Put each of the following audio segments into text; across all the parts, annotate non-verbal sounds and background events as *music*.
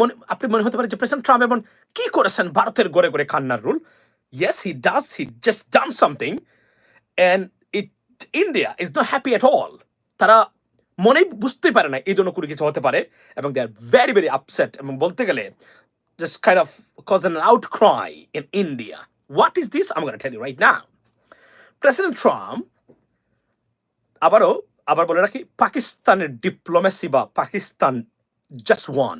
মনে, আপনি মনে হতে পারে যে প্রেসিডেন্ট ট্রাম্প এমন কি করেছেন? ভারতের গড়ে গড়ে খান্নার rule. Yes he does he just done something and it India is not happy at all তারা মনেই বুঝতেই পারে না, এই জন্য কোনো কিছু হতে পারে। এবং they are very very upset এবং বলতে গেলে cause an outcry in India. What is this? I'm going to tell you right now. President Trump আবারও, আবার বলে রাখি, পাকিস্তানের ডিপ্লোমেসি বা পাকিস্তান জাস্ট ওয়ান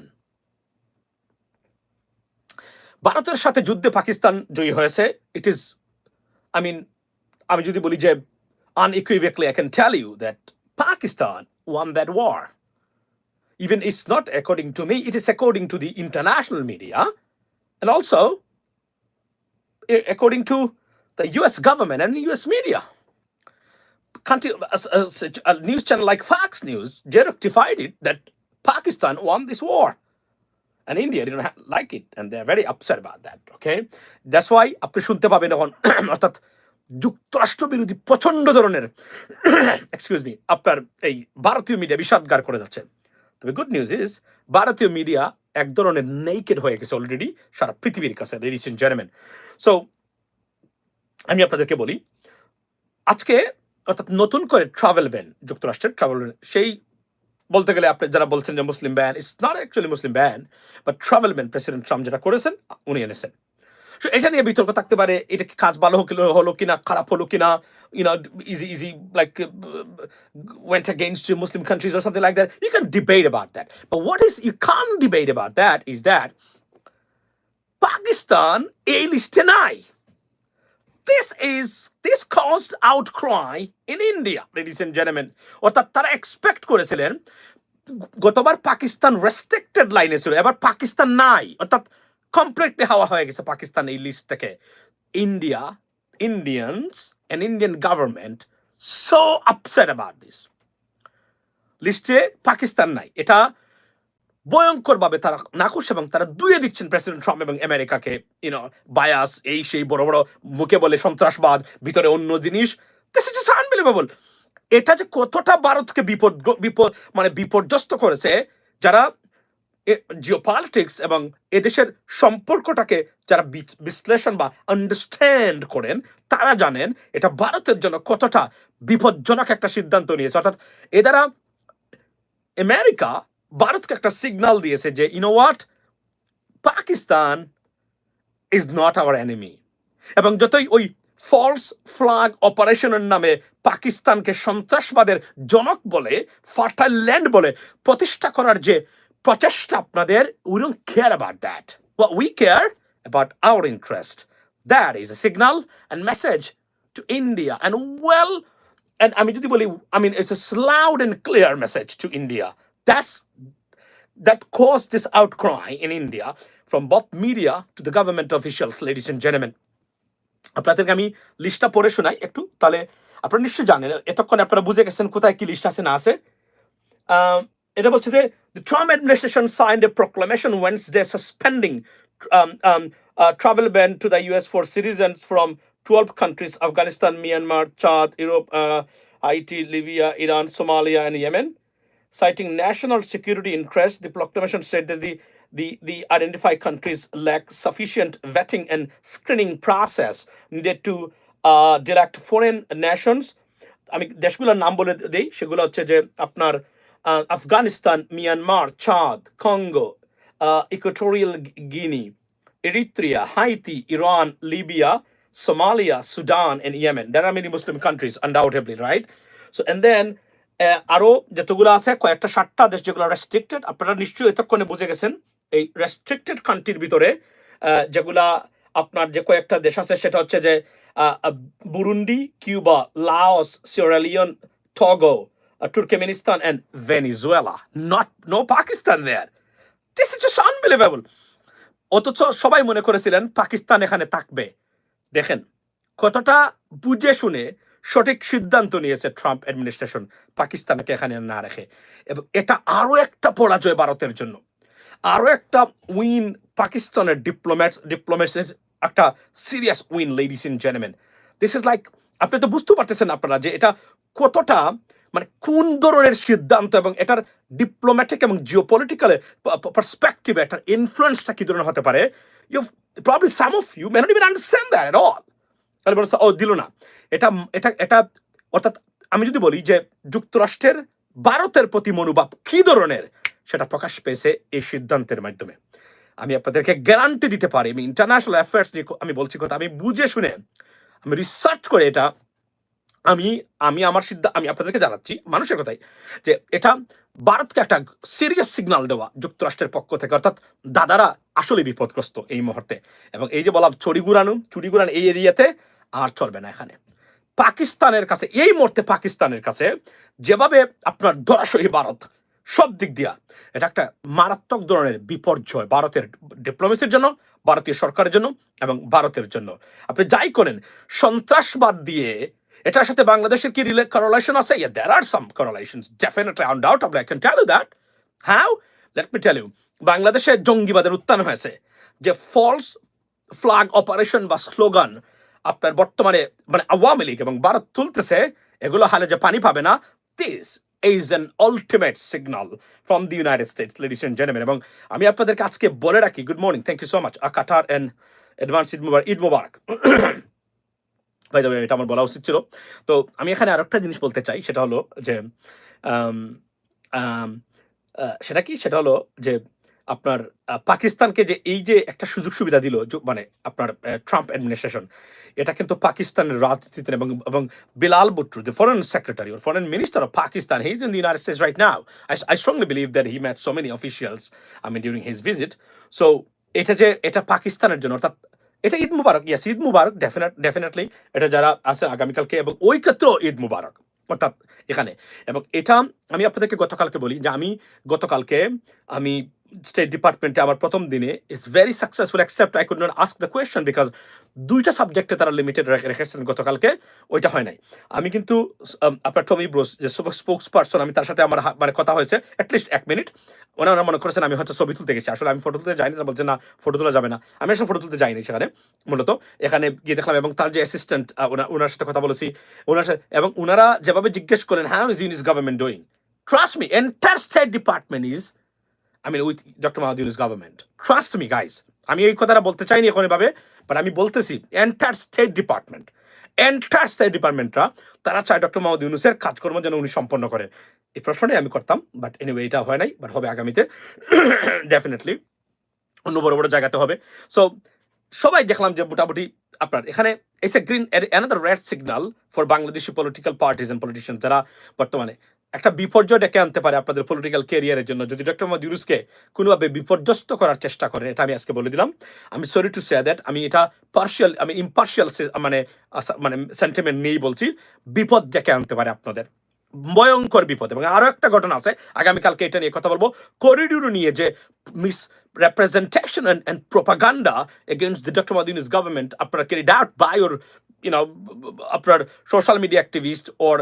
ভারতের সাথে যুদ্ধে পাকিস্তান জয়ী হয়েছে ইট ইজ আই মিন আমি যদি বলি যে unequivocally I can tell you that Pakistan won that war. Even it's not according to me, it is according to the international media and also eh, according to the US government and US media. Country, a, a- a news channel like Fox News they rectified it that Pakistan won this war. And India didn't like it, and they're very upset about that. Okay, that's why আপনি শুনতে পাবেন এখন *clears throat* অর্থাৎ যুক্তরাষ্ট্র বিরোধী প্রচণ্ড ধরনের *clears throat* excuse me আপনার এই ভারতীয় মিডিয়া বিষাদগার করে যাচ্ছে তবে গুড নিউজ ইজ ভারতীয় মিডিয়া এক ধরনের নেইকেড হয়ে গেছে অলরেডি সারা পৃথিবীর কাছে লেডিস এন্ড জেন্টলম্যান সো আমি আপনাদেরকে বলি আজকে অর্থাৎ নতুন করে ট্রাভেল ব্যান যুক্তরাষ্ট্রের ট্রাভেল সেই বলতে গেলে আপনি যারা বলছেন যে Muslim ban it's not actually Muslim ban but travel ban president Trump যেটা করেছেন উনি এনেছেন So এটা নিয়ে বিতর্ক থাকতে পারে এটা কি কাজ ভালো হলো কিনা খারাপ হলো কিনা easy like uh, went against the muslim countries or something like that you can debate about that but what is you can't debate about that is that pakistan a liste নাই this is, this caused outcry in india, ladies and gentlemen. অর্থাৎ তারা expect করেছিলেন, গতবার Pakistan restricted লাইনে ছিল, এবার পাকিস্তান নাই। অর্থাৎ কমপ্লিটলি হাওয়া হয়ে গেছে পাকিস্তান এই লিস্ট থেকে। India Indians and Indian government so upset about this লিস্টে পাকিস্তান নাই। এটা ভয়ঙ্করভাবে তারা নাকুশ এবং তারা দুয়ে দিচ্ছেন প্রেসিডেন্ট ট্রাম্প এবং আমেরিকাকে ইউনো বায়াস এই সেই বড় বড় মুখে বলে সন্ত্রাসবাদ, ভিতরে অন্য জিনিস। ইজ আনবিলিভেবল এটা যে কতটা ভারতকে বিপদ বিপদ মানে বিপর্যস্ত করেছে, যারা জিও পলিটিক্স এবং এদেশের সম্পর্কটাকে যারা বিশ্লেষণ বা আন্ডারস্ট্যান্ড করেন, তারা জানেন এটা ভারতের জন্য কতটা বিপজ্জনক একটা সিদ্ধান্ত নিয়েছে। অর্থাৎ এ দ্বারা আমেরিকা ভারতকে একটা সিগন্যাল দিয়েছে যে you know what Pakistan is not our enemy এবং যতই ওই ফলস ফ্লাগ অপারেশনের নামে পাকিস্তানকে সন্ত্রাসবাদের জনক বলে ফার্টাইল ল্যান্ড বলে প্রতিষ্ঠা করার যে প্রচেষ্টা আপনাদের we don't care about that we care about our interest. That is a signal and message to india. And well, and i যদি বলি, i mean, it's a loud and clear message to india. that's that caused this outcry in india from both media to the government officials ladies and gentlemen আপনাদেরকে আমি লিস্টটা পড়ে শোনাই একটু তাহলে আপনারা নিশ্চয়ই জানেন এতক্ষণ আপনারা বুঝে গেছেন কোথায় কি লিস্ট আছে না আছে আহ, এটা বলছে যে the Trump administration signed a proclamation Wednesday suspending um, um, uh, travel ban to the US for citizens from 12 countries Afghanistan, Myanmar, Chad, Europe, uh, Haiti, Libya, Iran, Somalia, and Yemen. Citing national security interests, the proclamation said that the the, the identified countries lack sufficient vetting and screening process needed to uh, direct foreign nations আমি দেশগুলোর নাম বলে দেই সেগুলো হচ্ছে যে আপনার আহ, Afghanistan Myanmar Chad Congo Equatorial Guinea Eritrea Haiti Iran Libya Somalia Sudan and Yemen there are many Muslim countries undoubtedly right so and then আরও যতগুলো আছে, কয়েকটা, সাতটা দেশ যেগুলো রেস্ট্রিক্টেড আপনারা নিশ্চয়ই এতক্ষণে বুঝে গেছেন, এই রেস্ট্রিক্টেড কান্ট্রির ভিতরে যেগুলা আপনার যে কয়েকটা দেশ আছে, সেটা হচ্ছে যে Burundi, Cuba, Laos Sierra Leone Togo Turkmenistan and Venezuela. Not no Pakistan there this is unbelievable অথচ সবাই মনে করেছিলেন, পাকিস্তান এখানে থাকবে। দেখেন কতটা বুঝে শুনে সঠিক সিদ্ধান্ত নিয়েছে ট্রাম্প অ্যাডমিনিস্ট্রেশন, পাকিস্তানকে এখানে না রেখে। এবং এটা আরও একটা পরাজয় ভারতের জন্য। আরও একটা উইন পাকিস্তানের ডিপ্লোম্যাটস ডিপ্লোম্যাটসের একটা serious win ladies in gentleman this is like আপনি তো বুঝতে পারতেছেন আপনারা যে এটা কতটা মানে কোন ধরনের সিদ্ধান্ত এবং এটার ডিপ্লোম্যাটিক এবং জিওপলিটিক্যাল পার্সপেক্টিভে এটার ইনফ্লুয়েন্সটা কী ধরনের হতে পারে? You probably some of you may not even understand that all তাহলে বলছে ও দিল না। এটা এটা এটা, অর্থাৎ আমি যদি বলি যে যুক্তরাষ্ট্রের ভারতের প্রতি মনোভাব কি ধরনের, সেটা প্রকাশ পেয়েছে এই সিদ্ধান্তের মাধ্যমে। আমি আপনাদেরকে গ্যারান্টি দিতে পারি, আমি ইন্টারন্যাশনাল অ্যাফেয়ার্স নিয়ে আমি বলছি কথা, আমি বুঝে শুনে, আমি রিসার্চ করে এটা, আমি আমি আমার সিদ্ধান্ত আমি আপনাদেরকে জানাচ্ছি মানুষের কথাই, যে এটা ভারতকে একটা সিরিয়াস সিগন্যাল দেওয়া যুক্তরাষ্ট্রের পক্ষ থেকে, অর্থাৎ দাদারা আসলে বিপদগ্রস্ত এই মুহূর্তে। এবং এই যে বললাম চড়ি গুড়ানো চুরি এই এরিয়াতে আর চলবে না এখানে। পাকিস্তানের কাছে, এই মুহূর্তে পাকিস্তানের কাছে যেভাবে আপনার ধরাশয়ী ভারত, সব দিক দিয়া এটা একটা মারাত্মক ধরনের বিপর্যয় ভারতের ডিপ্লোমেসির জন্য, ভারতীয় সরকারের জন্য এবং ভারতের জন্য। আপনি যাই করেন, সন্ত্রাসবাদ দিয়ে এটার সাথে বাংলাদেশের কি রিলে করলেশন আছে? Yeah, there are some correlations, definitely undoubtedly I can tell you that. How? Let me tell you, বাংলাদেশে জঙ্গিবাদের উত্থান হয়েছে। যে ফলস ফ্ল্যাগ অপারেশন বা স্লোগান আপনার বর্তমানে মানে আওয়ামী লীগ এবং ভারত তুলতেছে, এগুলো হালে যে পানি পাবে না this is an ultimate signal from the United States ladies and gentleman এবং আমি আপনাদেরকে আজকে বলে রাখি good morning thank you so much a cutter and advance Eid Mubarak Eid Mubarak. ভাই তবে এটা আমার বলা উচিত ছিল। তো আমি এখানে আরেকটা জিনিস বলতে চাই, সেটা হলো যে সেটা কি? সেটা হলো যে আপনার পাকিস্তানকে যে এই যে একটা সুযোগ সুবিধা দিল মানে আপনার ট্রাম্প অ্যাডমিনিস্ট্রেশন এটা কিন্তু পাকিস্তানের রাজনীতিতে এবং এবং Bilal বুট্টু the foreign secretary or foreign minister of Pakistan he's in the United States right now. I, I strongly believe that he met so many officials I mean during his visit. So এটা যে এটা পাকিস্তানের জন্য অর্থাৎ এটা Eid Mubarak yes Eid Mubarak definite definitely এটা যারা আছে আগামীকালকে এবং ওই ক্ষেত্রেও ঈদ মুবারক অর্থাৎ এখানে। এবং এটা আমি আপনাদেরকে গতকালকে বলি যে আমি গতকালকে আমি স্টেট ডিপার্টমেন্টে আমার প্রথম দিনে it's very successful accept I could not ask the question because দুইটা সাবজেক্টে তারা লিমিটেড রেখেছেন গতকালকে, ওইটা হয় নাই। আমি কিন্তু আপনার টমি ব্রোস যে স্পোক্স পার্সন আমি তার সাথে আমার মানে কথা হয়েছে অ্যাটলিস্ট এক মিনিট ওনারা মনে করেছেন আমি হয়তো ছবি তুলতে গেছি। আসলে আমি ফটো তুলতে যাইনি, তারা বলছে, না ফটো তোলা যাবে না। আমি আসলে ফটো তুলতে যাইনি সেখানে, মূলত। এখানে গিয়ে দেখলাম এবং তার যে অ্যাসিস্ট্যান্ট ওনার সাথে কথা বলেছি। ওনার সাথে, এবং ওনারা যেভাবে জিজ্ঞেস করেন হ্যাঁ is in is government doing trust me entire state department is I mean with doctor মাহাদিন is government trust me guys আমি এই কথাটা বলতে চাইনি এখন এভাবে বাট আমি বলতেছি entire state department entire state ডিপার্টমেন্টরা তারা চায় ডক্টর মাহমুদ ইউনুসের কাজকর্ম যেন উনি সম্পন্ন করেন। এই প্রশ্নটাই আমি করতাম বাট এনিওয়ে এটা হয় নাই বাট হবে আগামীতে। *coughs* ডেফিনেটলি অন্য বড় বড় জায়গাতে হবে। সো সবাই দেখলাম যে মোটামুটি আপনার এখানে it's a green another red signal for Bangladeshi political parties and politician যারা বর্তমানে একটা বিপর্যয় ডেকে আনতে পারে আপনাদের পলিটিক্যাল ক্যারিয়ারের জন্য। যদি ডক্টর মোহাম্মদ ইউনুসকে কোনোভাবে বিপর্যস্ত করার চেষ্টা করেন এটা আমি আজকে বলে দিলাম। আমি সরি টু সে দ্যাট আমি এটা পার্শিয়াল আমি ইম্পার্শিয়াল মানে মানে সেন্টিমেন্ট নেই বলছি বিপদ ডেকে আনতে পারে আপনাদের। ভয়ঙ্কর বিপদ। এবং আরও একটা ঘটনা আছে আগামীকালকে এটা নিয়ে কথা বলব। করিডোর নিয়ে যে miss representation and, and propaganda against the Dr. Madini's government আপনারা carried out by your you know আপনার social media activist or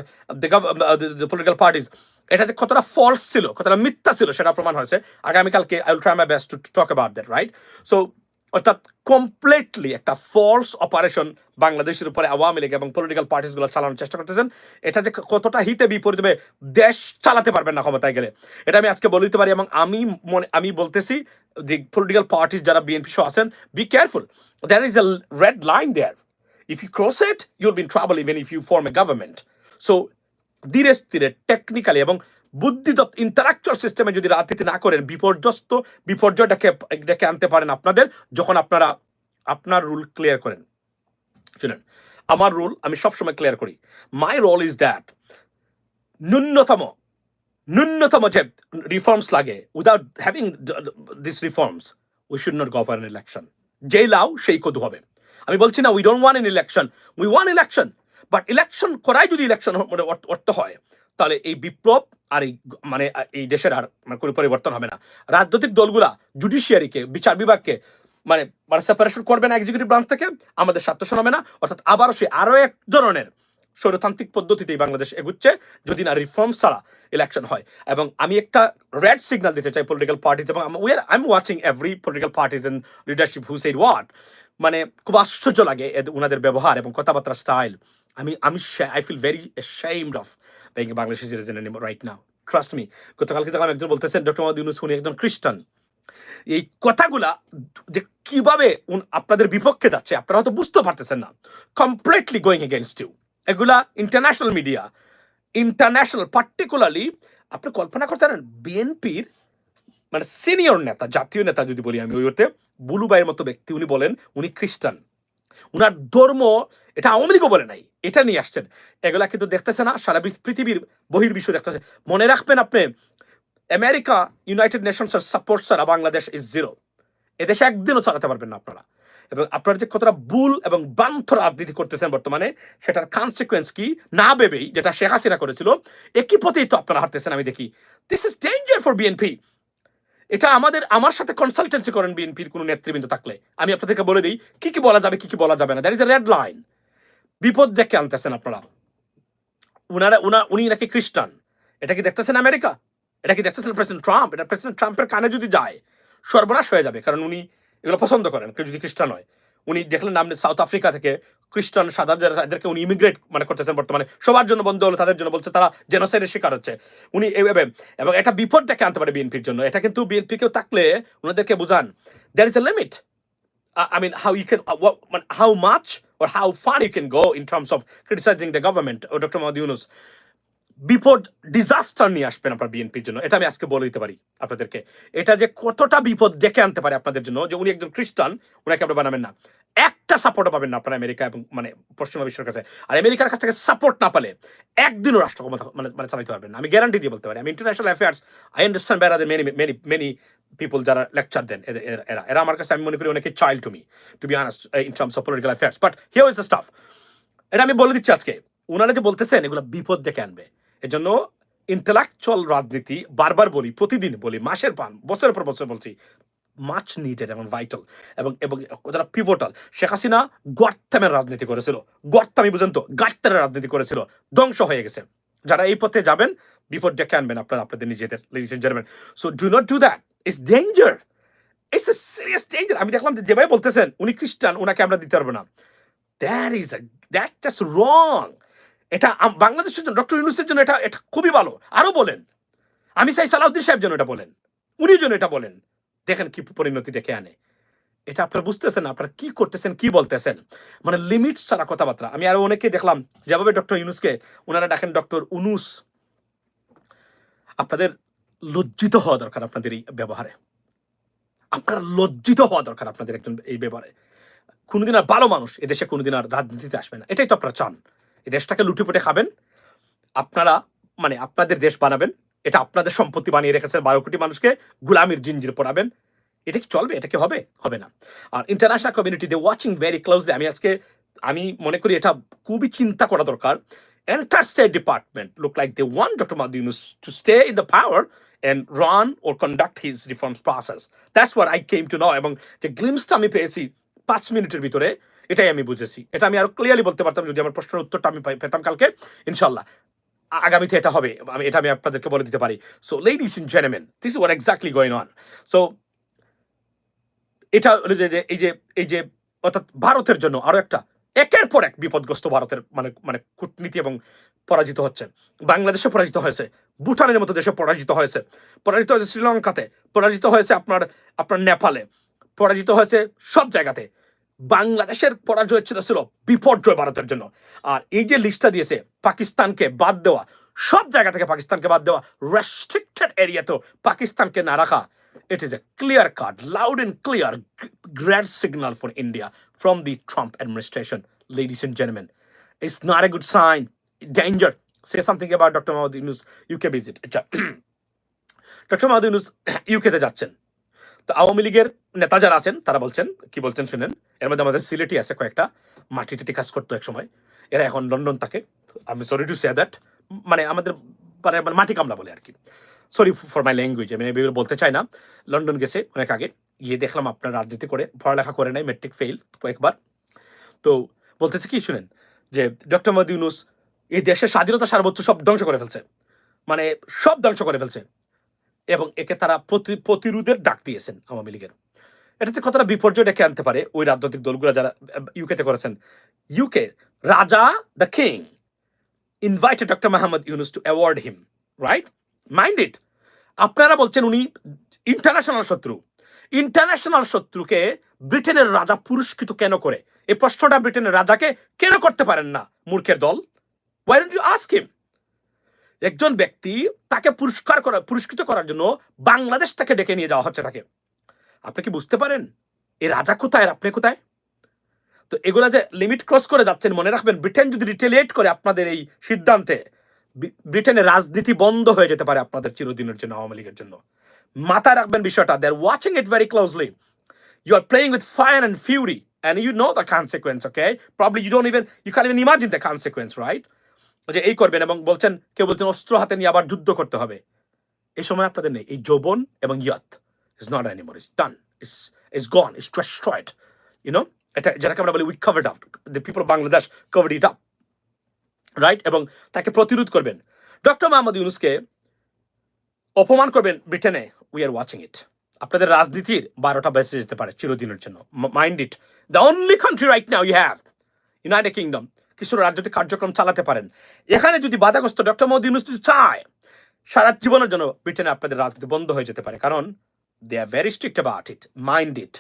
the political parties. এটা যে কতটা ফলস ছিল, কতটা মিথ্যা ছিল সেটা প্রমাণ হয়েছে। আগামীকালকে I will try my best to talk about that right so অর্থাৎ কমপ্লিটলি একটা ফলস অপারেশন বাংলাদেশের উপরে আওয়ামী লীগ এবং পলিটিক্যাল পার্টিসগুলো চালানোর চেষ্টা করতেছেন। এটা যে কতটা হিতে বিপরীত হবে দেশ চালাতে পারবেন না ক্ষমতায় গেলে। এটা আমি আজকে বলে দিতে পারি এবং আমি মনে, আমি বলতেছি দি পলিটিক্যাল পার্টিস যারা বিএনপি সহ আছেন be careful there is a red line there if you cross it you'll be in trouble even if you form a government so ধীরে স্থিরে টেকনিক্যালি এবং বুদ্ধিদত্ত ইন্টারাকচুয়াল সিস্টেমে যদি রাজনীতি না করেন, বিপর্যস্ত বিপর্যয় ডেকে আনতে পারেন আপনাদের যখন আপনারা আপনার রুল ক্লিয়ার করেন। শুনেন, আমার রুল আমি সবসময় ক্লিয়ার করি। মাই রোল ইজ দ্যাট ন্যূনতম ন্যূনতম যে রিফর্মস লাগে without having this reforms we should not go for an election যেই লাও, সেই কদু হবে। আমি বলছি না we don't want an election we want election but election করাই যদি ইলেকশন মানে অর্থ- হয়, তাহলে এই বিপ্লব আর এই মানে এই দেশের আর মানে কোনো পরিবর্তন হবে না। রাজনৈতিক দলগুলা জুডিশিয়ারিকে বিচার বিভাগকে মানে মানে সেপারেশন করবে না এক্সিকিউটিভ ব্রাঞ্চ থেকে, আমাদের স্বার্থ শোনাবে না। অর্থাৎ আবারও সে আরও এক ধরনের স্বৈরতান্ত্রিক পদ্ধতিতেই বাংলাদেশ এগুচ্ছে, যদি না রিফর্ম ছাড়া ইলেকশন হয়। এবং আমি একটা রেড সিগন্যাল দিতে চাই পলিটিক্যাল পার্টিজ এবং we are I am watching every political parties in leadership who said what মানে খুব আশ্চর্য লাগে ওনাদের ব্যবহার এবং কথাবার্তা স্টাইল। আমি আমি আই ফিল ভেরি shamed অফ a Bangladeshi citizen anymore right now. Trust গতকালকে দেখলাম একজন বলতেছেন, ডক্টর মোহাম্মদ ইউনুস, উনি একজন খ্রিস্টান। এই কথাগুলা যে কীভাবে উন- আপনাদের বিপক্ষে যাচ্ছে, আপনারা হয়তো বুঝতে পারতেছেন না। কমপ্লিটলি গোয়িং এগেনস্ট ইউ এগুলা ইন্টারন্যাশনাল মিডিয়া ইন্টারন্যাশনাল পার্টিকুলারলি আপনি কল্পনা করতে পারেন বিএনপির মানে সিনিয়র নেতা, জাতীয় নেতা যদি বলি আমি ওই অর্থে বুলু ভাইয়ের মতো ব্যক্তি উনি বলেন, উনি খ্রিস্টান। উনার ধর্ম এটা আওয়ামী লীগও বলে নাই, এটা নিয়ে আসছেন। এগুলা কিন্তু দেখতেছে না, সারা পৃথি- পৃথিবীর বহির্বিশ্ব দেখতেছে। মনে রাখবেন আপনি, আমেরিকা ইউনাইটেড নেশনসের সাপোর্ট ছাড়া বাংলাদেশ ইজ জিরো এদেশে একদিনও চালাতে পারবেন না আপনারা। এবং আপনারা যে কতটা ভুল এবং বান্থ রাজনীতি করতেছেন বর্তমানে, সেটার কনসিকুয়েন্স কি না ভেবেই, যেটা শেখ হাসিনা করেছিল, একই পথেই তো আপনারা হারতেছেন আমি দেখি। This is danger for BNP এটা আমাদের, আমার সাথে কনসালটেন্সি করেন বিএনপির কোনো নেতৃবৃন্দ থাকলে। আমি আপনাদেরকে বলে দিই, কি কি বলা যাবে, কি কি বলা যাবে না। That is a red line বিপদ দেখে আনতেছেন আপনারা। উনারা, উনা, উনি নাকি খ্রিস্টান। এটা কি দেখতেছেন আমেরিকা? এটা কি দেখতেছেন প্রেসিডেন্ট ট্রাম্প? এটা প্রেসিডেন্ট ট্রাম্পের কানে যদি যায়, সর্বনাশ হয়ে যাবে। কারণ উনি এগুলো পছন্দ করেন, কেউ যদি খ্রিস্টান হয়। উনি দেখলেন নাম সাউথ আফ্রিকা থেকে খ্রিস্টান সাদা যারা এদেরকে উনি ইমিগ্রেট মানে করতেছেন বর্তমানে। সবার জন্য বন্ধ হলো তাদের জন্য বলছে তারা জেনোসাইডের শিকার হচ্ছে। উনি এভাবে এবং এটা বিপদ ডেকে আনতে পারে বিএনপির জন্য। এটা কিন্তু বিএনপি কেউ থাকলে ওনাদেরকে বুঝান there is a limit mean, how you can, uh, what, what- how much how far you can go in terms of criticizing the government or Dr. Mahmoud Yunus. বিপদ ডিজাস্টার নিয়ে আসবেন আপনার বিএনপির জন্য। এটা আমি আজকে বলে দিতে পারি আপনাদেরকে। এটা যে কতটা বিপদ ডেকে আনতে পারে আপনাদের জন্য যে উনি একজন খ্রিস্টান ওনাকে আপনি বানাবেন না। একটা সাপোর্টও পাবেন না আপনার আমেরিকা এবং মানে পশ্চিমা বিশ্বের কাছে। আর আমেরিকার কাছ থেকে সাপোর্ট না পেলে একদিনও রাষ্ট্র ক্ষমতা মানে মানে চালাতে পারবেন না। আমি গ্যারান্টি দিয়ে বলতে পারি। আমি ইন্টারন্যাশনাল অ্যাফেয়ার্স আই আন্ডারস্ট্যান্ড বেড়াতে মেনি মেনি মেনি পিপল যারা লেকচার দেন এরা এরা এরা আমার কাছে আমি মনে করি অনেকে child to me to be honest in terms of political affairs but here is the stuff এটা আমি বলে দিচ্ছি আজকে। ওনারা যে বলতেছেন, এগুলো বিপদ ডেকে আনবে। এজন্য ইন্টালেকচুয়াল রাজনীতি বারবার বলি, প্রতিদিন বলি, মাসের পান বছরের পর বছর বলছি মাছ নিডেড এবং ভাইটাল এবং এবং যারা পিভোটাল শেখ হাসিনা গর্তামের রাজনীতি করেছিল। গর্তামি বুঝেন তো গাত্তারের রাজনীতি করেছিল। ধ্বংস হয়ে গেছে। যারা এই পথে যাবেন, বিপদ ডেকে আনবেন আপনারা, আপনাদের নিজেদের ladies and gentleman so do not do that it's danger it's a serious danger আমি দেখলাম যে যেভাবে বলতেছেন, উনি খ্রিস্টান ওনাকে আমরা দিতে পারব না। That is that just wrong এটা বাংলাদেশের জন্য, ডক্টর ইউনুসের জন্য এটা এটা খুবই ভালো। আরও বলেন। আমি চাই সালাউদ্দিন সাহেব যেন এটা বলেন। উনি যেন এটা বলেন। দেখেন কি পরিণতি ডেকে আনে। এটা আপনারা বুঝতেছেন আপনারা কি করতেছেন, কি বলতেছেন? মানে লিমিট ছাড়া কথাবার্তা। আমি আরও অনেকে দেখলাম, যেভাবে ডক্টর ইউনুসকে ওনারা ডাকেন ডক্টর উনুস, আপনাদের লজ্জিত হওয়া দরকার আপনাদের এই ব্যবহারে। আপনারা লজ্জিত হওয়া দরকার আপনাদের একজন এই ব্যবহারে। কোনোদিন আর ভালো মানুষ এদেশে কোনোদিন আর রাজনীতিতে আসবে না। এটাই তো আপনারা চান। এই দেশটাকে লুটিপুটে খাবেন। আপনারা মানে আপনাদের দেশ বানাবেন। এটা আপনাদের সম্পত্তি বানিয়ে রেখেছেন বারো কোটি মানুষকে, গুলামির জিনজির পড়াবেন এটা কি চলবে? এটা কি হবে? হবে না। আর international community they watching very closely আমি আজকে, আমি মনে করি এটা খুবই চিন্তা করা দরকার। Entire state department look like they want doctor Mahmud Yunus to stay in the power and run or conduct his reforms process. That's what I came to know. এবং যে গ্লিমসটা আমি পেয়েছি পাঁচ মিনিটের ভিতরে, এটাই আমি বুঝেছি। এটা আমি আরও ক্লিয়ারলি বলতে পারতাম যদি আমার প্রশ্নের উত্তরটা আমি পেতাম কালকে। ইনশাল্লাহ আগামীতে এটা হবে। আমি, এটা আমি আপনাদেরকে বলে দিতে পারি। So ladies in জেনেমেন this is what exactly going on so এটা হলো যে, এই যে এই যে, অর্থাৎ ভারতের জন্য আরও একটা, একের পর এক বিপদগ্রস্ত ভারতের মানে মানে কূটনীতি এবং পরাজিত হচ্ছে। বাংলাদেশে পরাজিত হয়েছে, ভুটানের মতো দেশে পরাজিত হয়েছে। পরাজিত হয়েছে শ্রীলঙ্কাতে, পরাজিত হয়েছে আপনার আপনার নেপালে, পরাজিত হয়েছে সব জায়গাতে। বাংলাদেশের পরাজয় ছিল ছিল বিপর্যয় ভারতের জন্য। আর এই যে লিস্টটা দিয়েছে, পাকিস্তানকে বাদ দেওয়া, সব জায়গা থেকে পাকিস্তানকে বাদ দেওয়া রেস্ট্রিক্টেড এরিয়াতেও পাকিস্তানকে না রাখা it is a clear cut loud and clear grand signal for India from the Trump administration ladies and gentleman it's not a good sign danger say something about doctor Mahmud Yunus UK visit আচ্ছা doctor Mahmud Yunus ইউকেতে যাচ্ছেন। তো আওয়ামী লীগের নেতা যারা আছেন, তারা বলছেন, কি বলছেন শুনেন, এর মধ্যে আমাদের সিলেটি আছে কয়েকটা মাটি টাটি কাজ করতো এক সময় এরা এখন লন্ডন থাকে। আমি সরি টু সে দ্যাট মানে আমাদের মানে মাটি কামলা বলে আর কি সরি ফর মাই ল্যাঙ্গুয়েজ আমি এগুলো বলতে চাই না। লন্ডন গেছে অনেক আগে, গিয়ে দেখলাম আপনার রাজনীতি করে, পড়ালেখা করে নাই মেট্রিক ফেল কয়েকবার। তো বলতেছে কি শুনেন, যে ডক্টর মোহাম্মদ ইউনুস এই দেশের স্বাধীনতা সার্বোচ্চ সব ধ্বংস করে ফেলছে। মানে সব ধ্বংস করে ফেলছে। এবং একে তারা প্রতি- প্রতিরোধের ডাক দিয়েছেন আওয়ামী লীগের। এটাতে কতটা বিপর্যয় ডেকে আনতে পারে ওই রাজনৈতিক দলগুলো যারা ইউকেতে করেছেন? ইউকে রাজা the king invited doctor Muhammad Yunus to award him right it. আপনারা বলছেন উনি ইন্টারন্যাশনাল শত্রু। ইন্টারন্যাশনাল শত্রুকে ব্রিটেনের রাজা পুরস্কৃত কেন করে? এই প্রশ্নটা ব্রিটেনের রাজাকে কেন করতে পারেন না মূর্খের দল? Why don't you ask him একজন ব্যক্তি তাকে পুরস্কার করা, পুরস্কৃত করার জন্য বাংলাদেশ তাকে ডেকে নিয়ে যাওয়া হচ্ছে তাকে। আপনি কি বুঝতে পারেন? এ রাজা কোথায় আপনি কোথায়? তো এগুলা যে লিমিট ক্রস করে যাচ্ছেন, মনে রাখবেন, ব্রিটেন যদি রিটেলিয়েট করে আপনাদের এই সিদ্ধান্তে ব্রিটেনের রাজনীতি বন্ধ হয়ে যেতে পারে আপনাদের চিরদিনের জন্য আওয়ামী লীগের জন্য। মাথায় রাখবেন বিষয়টা they are watching it very closely you are playing with fire and fury and you know the consequence okay probably you don't even you can even imagine the consequence right যে এই করবেন এবং বলছেন, কেউ বলছেন, অস্ত্র হাতে নিয়ে আবার যুদ্ধ করতে হবে। এই সময় আপনাদের নেই। এই যৌবন এবং ইয়াত is not anymore is done is is gone is destroyed you know এটা যেটাকে আমরা বলি we covered up the people Bangladesh covered it up right এবং তাকে প্রতিরোধ করবেন। ডক্টর মোহাম্মদ ইউনুসকে অপমান করবেন ব্রিটেনে। উই আর ওয়াচিং ইট আপনাদের রাজনীতির বারোটা বেঁচে যেতে পারে চিরদিনের জন্য। Mind it the only country right now you have United Kingdom কিছু রাজনৈতিক কার্যক্রম চালাতে পারেন। এখানে যদি বাধাগ্রস্ত ডক্টর মোহাম্মদ ইউনুস চায়, সারা জীবনের জন্য ব্রিটেনে আপনাদের রাজনীতি বন্ধ হয়ে যেতে পারে। কারণ they are very strict about it mind it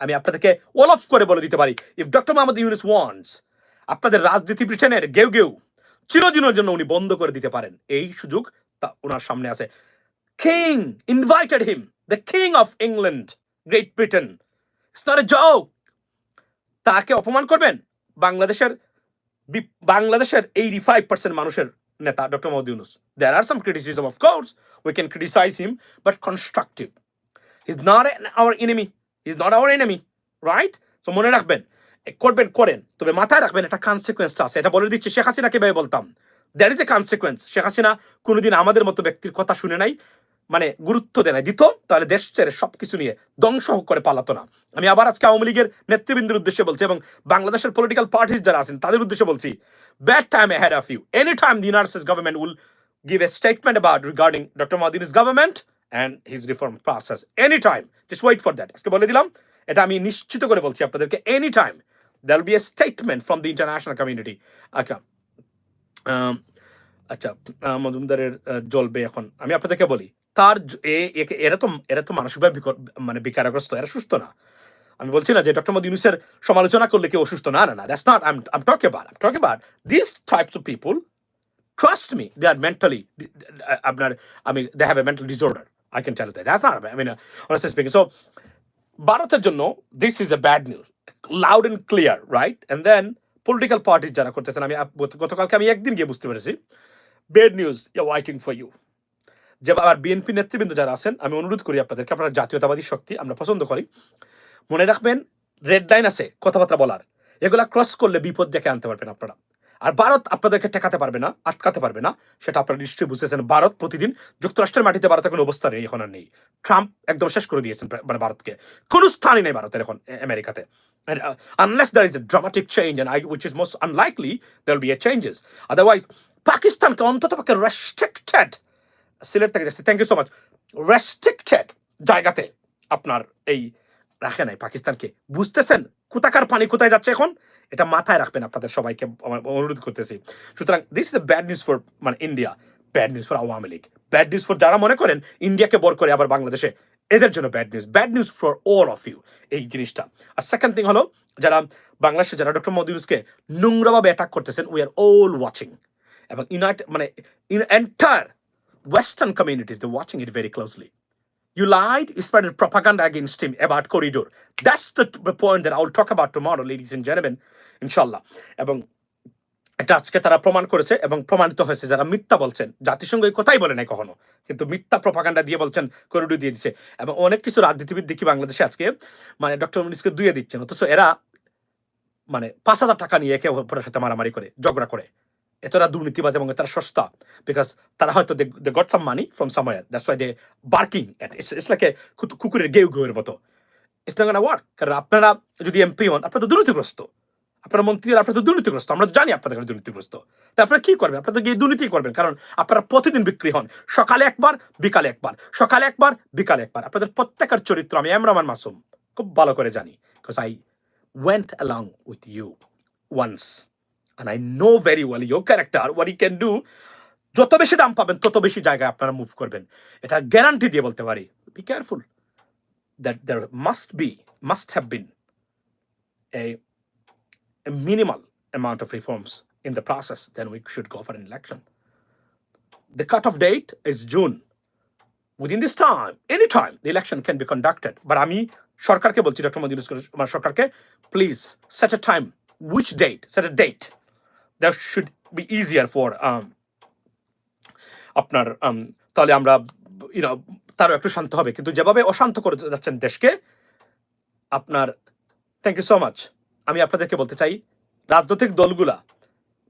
আমি আপনাদেরকে ওল অফ করে বলে দিতে পারি if doctor Mohammad Yunus wants আপনাদের রাজনীতি ব্রিটেনের গেউ গেউ চিরদিনের জন্য উনি বন্ধ করে দিতে পারেন। এই সুযোগ তা ওনার সামনে আছে। King invited him the king of England Great Britain it's তাকে অপমান করবেন? বাংলাদেশের বাংলাদেশের এইটি ফাইভ পার্সেন্ট মানুষের নেতা doctor Mohammad Yunus. There are some criticism of course we can criticize him but constructive is not our enemy is not our enemy right so মনে রাখবেন করবেন, করেন, তবে মাথায় রাখবেন একটা কনসিকুয়েন্সটা আছে। এটা বলে দিচ্ছি শেখ হাসিনা ভাই বলতাম। That is a consequence Sheikh Hasina কোনোদিন আমাদের মতো ব্যক্তির কথা শুনে নাই। মানে গুরুত্ব দেয় না দিত তাহলে দেশ ছেড়ে সবকিছু নিয়ে ধ্বংস করে পালাত না। আমি আবার আজকে আওয়ামী লীগের নেতৃবৃন্দের উদ্দেশ্যে বলছি এবং বাংলাদেশের পলিটিক্যাল পার্টি যারা আছেন, তাদের উদ্দেশ্যে বলছি bad time had of you any time the United States government will give a statement about regarding doctor মাদিন is government and his reform process any time this wait for that আজকে বলে দিলাম, এটা আমি নিশ্চিত করে বলছি আপনাদেরকে any time there'll be a statement from the international community আচ্ছা আচ্ছা মজুমদারের জলবে এখন। আমি আপনাদেরকে বলি তার এরা তো এরা তো মানসিকভাবে মানে বিকারগ্রস্ত, এরা সুস্থ না। আমি বলছি না যে ডক্টর মোদী ইউনুসের সমালোচনা করলে কেউ অসুস্থ না না না that's not I am talking about I am talking about this types of people trust me they are mentally আপনার, আমি they have a mental disorder I can tell that that's not I mean honestly speaking so ভারতের জন্য this is a bad news loud and clear right and then political party যারা করতেছেন, আমি গতকালকে আমি একদিন গিয়ে বুঝতে পেরেছি bad news you waiting for you যে আবার বিএনপি নেতৃবৃন্দ যারা আছেন, আমি অনুরোধ করি আপনাদেরকে, আপনারা জাতীয়তাবাদী শক্তি আমরা পছন্দ করি। মনে রাখবেন, রেড লাইন আছে, কথাবার্তা বলার। এগুলা ক্রস করলে বিপদ ডেকে আনতে পারবেন আপনারা। আর ভারত আপনাদেরকে ঠেকাতে পারবে না, আটকাতে পারবে না, সেটা আপনারা নিশ্চয়ই বুঝতেছেন। ভারত প্রতিদিন যুক্তরাষ্ট্রের মাটিতে ভারতের কোনো অবস্থা নেই, এখন আর নেই। ট্রাম্প একদম শেষ করে দিয়েছেন মানে ভারতকে। কোনো স্থানই নেই ভারতের এখন আমেরিকাতে। Unless there is a dramatic change and I which is most unlikely there be a changes otherwise পাকিস্তানকে অন্তত পক্ষে রেস্ট্রিক্টেড সিলেট থেকে যাচ্ছে। Thank you so much restricted জায়গাতে আপনার এই রাখে নাই, পাকিস্তানকে। বুঝতেছেন? কোথাকার পানি কোথায় যাচ্ছে এখন? এটা মাথায় রাখবেন আপনাদের সবাইকে অনুরোধ করতেছি। সুতরাং this is bad news for মানে India bad news for Awami League. Bad news for যারা মনে করেন ইন্ডিয়াকে বর করে আবার বাংলাদেশে, এদের জন্য bad news bad news for all of you এই জিনিসটা। আর সেকেন্ড থিং হলো, যারা বাংলাদেশে যারা ডক্টর মোদী নোংরাভাবে অ্যাটাক করতেছেন উই আর অল ওয়াচিং এবং ইউনাইটেড মানে entire Western communities, they're watching it very closely. You lied, you spread propaganda against him about corridor. That's the, point that I'll talk about tomorrow, ladies and gentlemen, inshallah. এটা আজকে তারা প্রমাণ করেছে এবং প্রমাণিত হয়েছে যারা মিথ্যা বলছেন জাতিসংঘ কথাই বলে নাই কখনো কিন্তু মিথ্যা প্রপাগান্ডা দিয়ে বলছেন করিডোর দিয়ে দিচ্ছে এবং অনেক কিছু রাজনীতিবিদ দেখি বাংলাদেশে আজকে মানে ডক্টর মিনিসকে দুয়ে দিচ্ছেন অথচ এরা মানে পাঁচ হাজার টাকা নিয়ে একে অপরের সাথে মারামারি করে ঝগড়া করে এতটা দুর্নীতিবাজ এবং তারা সস্তা বিকজ তারা হয়তো they got some money from somewhere that's why they barking it's like কুকুরের গেউ গেউয়ের মতো। ইটস নট ওয়ার্ক কারণ আপনারা যদি এমপি হন, আপনারা তো দুর্নীতিগ্রস্ত। আপনারা মন্ত্রী আপনারা তো দুর্নীতিগ্রস্ত। আমরা জানি আপনাদের দুর্নীতিগ্রস্ত। তা আপনারা কি করবেন? আপনারা তো গিয়ে দুর্নীতি করবেন, কারণ আপনারা প্রতিদিন বিক্রি হন। সকালে একবার, বিকালে একবার। সকালে একবার, বিকালে একবার। আপনাদের প্রত্যেকের চরিত্র আমি এম রহমান মাসুম। খুব ভালো করে জানি because I went along with you once and I know very well your character, what he can do, যত বেশি দাম পাবেন তত বেশি জায়গায় আপনারা মুভ করবেন এটা গ্যারান্টি দিয়ে বলতে পারি be careful that there must be must have been a minimal amount of reforms in the process, then we should go for an election. The cutoff date is June. Within this time, any time, the election can be conducted. But আমি সরকারকে বলছি doctor Modi আমার সরকারকে please set a time which date set a date should be easier for um, আপনার um, তাহলে আমরা YONO তারও একটু শান্ত হবে। কিন্তু যেভাবে অশান্ত করে যাচ্ছেন দেশকে আপনার থ্যাংক ইউ সো মাচ আমি আপনাদেরকে বলতে চাই রাজনৈতিক দলগুলা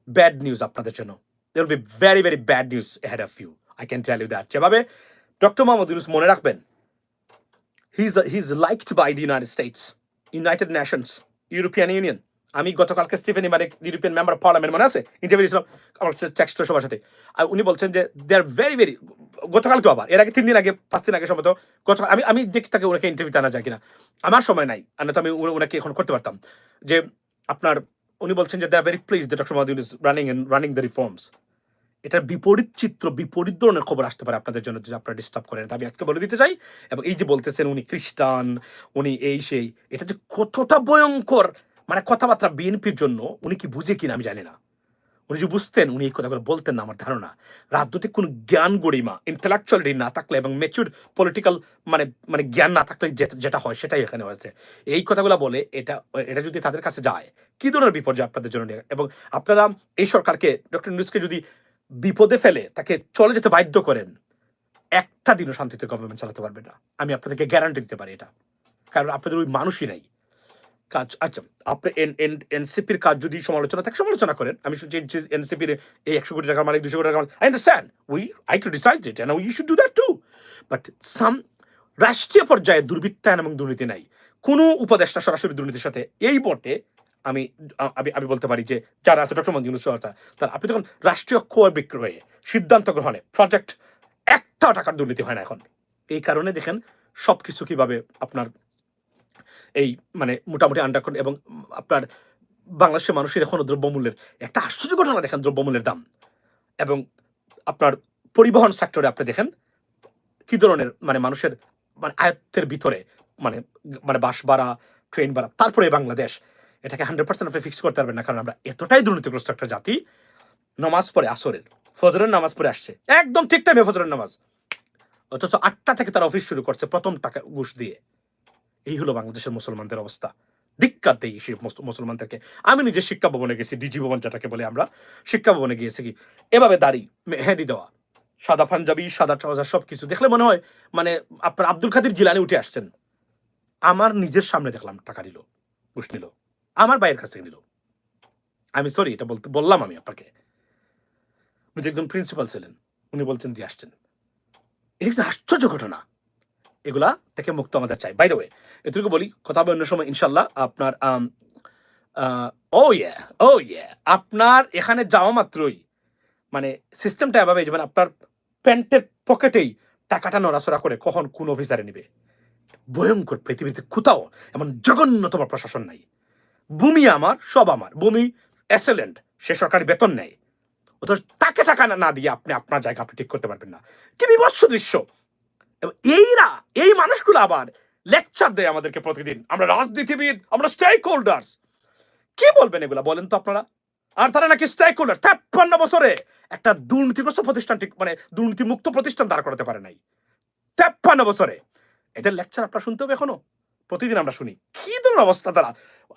ব্যাড নিউজ আপনাদের জন্য। There be very very bad news head of you I can tell you that যেভাবে ডক্টর মোহাম্মদ ইউনুস মনে রাখবেন he is he is liked by the United States United Nations European Union আমি গতকালকে স্টিফেন ইমারে European member parliament মনে আছে? Interview দিয়েছিলাম আমার টেক্সট সবার সাথে। আর উনি বলছেন যে দে আর ভেরি ভেরি গতকালকে আবার, এর আগে তিন দিন আগে, পাঁচ দিন আগে সম্ভবত, গতকাল, আমি আমি দেখি তাকে ওনাকে ইন্টারভিউ আনা যায় কিনা। আমার সময় নাই, আর তো আমি ওনাকে এখন করতে পারতাম। যে, আপনার, উনি বলছেন যে they are very please the doctor Mohammad Yunus running and running the reforms এটার বিপরীত চিত্র, বিপরীত ধরনের খবর আসতে পারে আপনাদের জন্য, যদি আপনারা ডিস্টার্ব করেন। এটা আমি আজকে বলে দিতে চাই, এবং এই যে বলতেছেন উনি খ্রিস্টান, উনি এই সেই, এটা যে কতটা ভয়ঙ্কর! মানে কথাবার্তা বিএনপির জন্য উনি কি বুঝে কিনা আমি জানি না। উনি যে বুঝতেন, উনি এই কথাগুলো বলতেন না আমার ধারণা। রাজনৈতিক কোনো জ্ঞান গরিমা ইন্টেলেকচুয়ালিটি না থাকলে এবং মেচুর পলিটিক্যাল মানে মানে জ্ঞান না থাকলে যেটা হয় সেটাই এখানে হয়েছে। এই কথাগুলো বলে এটা এটা যদি তাদের কাছে যায়, কি ধরনের বিপর্যয় আপনাদের জন্য নিয়ে- এবং আপনারা এই সরকারকে ডক্টর নিউজকে যদি বিপদে ফেলে, তাকে চলে যেতে বাধ্য করেন, একটা দিনও শান্তিতে গভর্নমেন্ট চালাতে পারবে না। আমি আপনাদেরকে গ্যারান্টি দিতে পারি এটা। কারণ আপনাদের ওই মানুষই নাই। কাজ আচ্ছা আপনি এনসিপির কাজ যদি সমালোচনা থাকে, সমালোচনা করেন। আমি যে এনসিপির এই একশো কোটি টাকার মালিক, দুশো কোটি টাকার মালিক I understand we I criticize it and you should do that too but some রাষ্ট্রীয় পর্যায়ে দুর্বৃত্তায়ন এবং দুর্নীতি নাই। কোনো উপদেষ্টা সরাসরি দুর্নীতির সাথে এই পথে আমি আমি আমি বলতে পারি যে, যারা আছে, ডক্টর মঞ্জুর সহায়তা তার, আপনি তখন রাষ্ট্রীয় ক্রয় বিক্রয়ে সিদ্ধান্ত গ্রহণে প্রজেক্ট একটা টাকার দুর্নীতি হয় না এখন। এই কারণে দেখেন সব কিছু কীভাবে আপনার এই মানে মোটামুটি আন্ডার এবং আপনার বাংলাদেশের মানুষের এখনও দ্রব্যমূল্যের একটা আশ্চর্য ঘটনা দেখেন, দ্রব্যমূল্যের দাম। এবং আপনার পরিবহন সেক্টরে আপনি দেখেন, কি ধরনের মানে মানুষের মানে আয়ত্তের ভিতরে মানে মানে বাস ভাড়া ট্রেন ভাড়া, তারপরে বাংলাদেশ, এটাকে হান্ড্রেড পার্সেন্ট আপনি ফিক্স করতে পারবেন না, কারণ আমরা এতটাই দুর্নীতিগ্রস্ত একটা জাতি। নামাজ পড়ে আসরের, ফজরের নামাজ পড়ে আসছে, একদম ঠিক টাইমে ফজরের নামাজ। অথচ আটটা থেকে তারা অফিস শুরু করছে প্রথম টাকা ঘুষ দিয়ে। এই হলো বাংলাদেশের মুসলমানদের অবস্থা। ধিক্কার দেই মুস- মুসলমানদেরকে। আমি নিজে শিক্ষা ভবনে গেছি, ডিজি ভবন যেটাকে বলে আমরা। শিক্ষা ভবনে গিয়েছি কি? এভাবে দাড়ি, মেহেদি দেওয়া, সাদা পাঞ্জাবি, সাদা ট্রাউজার সব কিছু দেখলে মনে হয় মানে আপনার আব্দুল খাদির জিলানি উঠে আসছেন। আমার নিজের সামনে দেখলাম, টাকা নিল, ঘুষ নিল। আমার ভাইয়ের কাছ থেকে নিল। আমি সরি এটা বলতে, বললাম আমি আপনাকে। উনি একজন প্রিন্সিপাল ছিলেন, উনি বলছেন, দিয়ে আসছেন। এটা কিন্তু আশ্চর্য ঘটনা। এগুলা থেকে মুক্ত আমাদের চাই। বাই ওয়ে এটুকু বলি, কথা হবে অন্য সময় ইনশাল্লাহ আপনার ও ইয়ে ও ইয়ে আপনার এখানে যাওয়া মাত্রই মানে সিস্টেমটা এভাবে যে মানে আপনার প্যান্টের পকেটেই টাকাটা নড়াচড়া করে কখন কোন অফিসারে নিবে। ভয়ঙ্কর পৃথিবীতে কোথাও এমন জঘন্যতম প্রশাসন নাই। ভূমি আমার, সব আমার। ভূমি এক্সেলেন্ট সে সরকারি বেতন নেয়। অথচ তাকে টাকা না- দিয়ে আপনি আপনার জায়গা আপনি ঠিক করতে পারবেন না। কি বিভৎস দৃশ্য! এইরা, এই মানুষগুলো আবার লেকচার দেয় আমাদেরকে প্রতিদিন। আমরা রাজনীতিবিদ, আমরা স্টেক হোল্ডার্স কি বলবেন এগুলা বলেন তো আপনারা? আর তারা নাকি স্টেক হোল্ডার তেপ্পান্ন বছরে একটা দুর্নীতিগ্রস্ত প্রতিষ্ঠান ঠিক মানে দুর্নীতি মুক্ত প্রতিষ্ঠান দাঁড় করাতে পারে নাই। তেপ্পান্ন বছরে। এদের লেকচার আপনারা শুনতে হবে এখনও? প্রতিদিন আমরা শুনি। কি ধরনের অবস্থা তারা?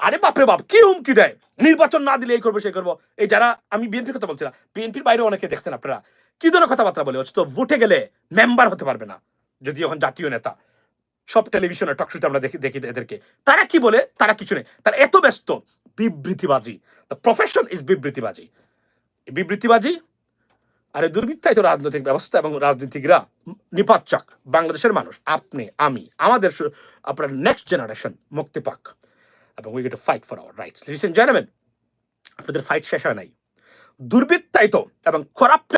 আরে বাপরে বাপ, কি হুমকি দেয়? নির্বাচন না দিলে এই করব, সেই করব। এই যারা, আমি বিএনপির কথা বলছি না বিএনপির বাইরে অনেকে দেখছেন আপনারা। কি ধরনের কথাবার্তা বলে? হচ্ছে তো ভোটে গেলে মেম্বার হতে পারবে না। যদি এখন জাতীয় নেতা, সব টেলিভিশনে টকশুতে আমরা দেখি দেখি এদেরকে। তারা কি বলে? তারা কিছু নেই। তারা এত ব্যস্ত। বিবৃতিবাজি। দ্য প্রফেশন ইজ বিবৃতিবাজি। বিবৃতিবাজি, আর এই দুর্বৃত্তায়িত রাজনৈতিক ব্যবস্থা এবং রাজনীতিকরা নিপাচ্চক বাংলাদেশের মানুষ, আপনি, আমি, আমাদের আপনার নেক্সট জেনারেশন মুক্তি পাক এবং we get fight for our rights listen generation আপনাদের ফাইট শেষ হয় নাই। দুর্বৃত্তায়িত এবং করাপ্ট